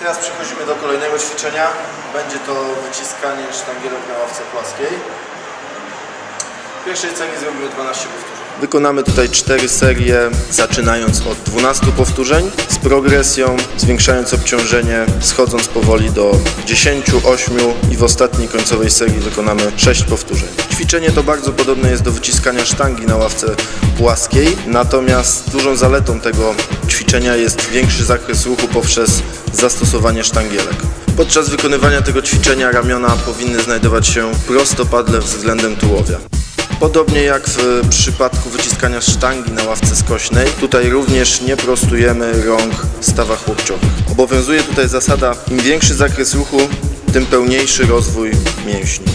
teraz przechodzimy do kolejnego ćwiczenia. Będzie to wyciskanie sztangielek na ławce płaskiej. W pierwszej cenie zrobimy 12 powtórzeń. Wykonamy tutaj 4 serie, zaczynając od 12 powtórzeń, z progresją, zwiększając obciążenie, schodząc powoli do 10, 8 i w ostatniej końcowej serii wykonamy 6 powtórzeń. Ćwiczenie to bardzo podobne jest do wyciskania sztangi na ławce płaskiej, natomiast dużą zaletą tego ćwiczenia jest większy zakres ruchu poprzez zastosowanie sztangielek. Podczas wykonywania tego ćwiczenia ramiona powinny znajdować się prostopadle względem tułowia. Podobnie jak w przypadku wyciskania sztangi na ławce skośnej, tutaj również nie prostujemy rąk w stawach łokciowych. Obowiązuje tutaj zasada, im większy zakres ruchu, tym pełniejszy rozwój mięśni.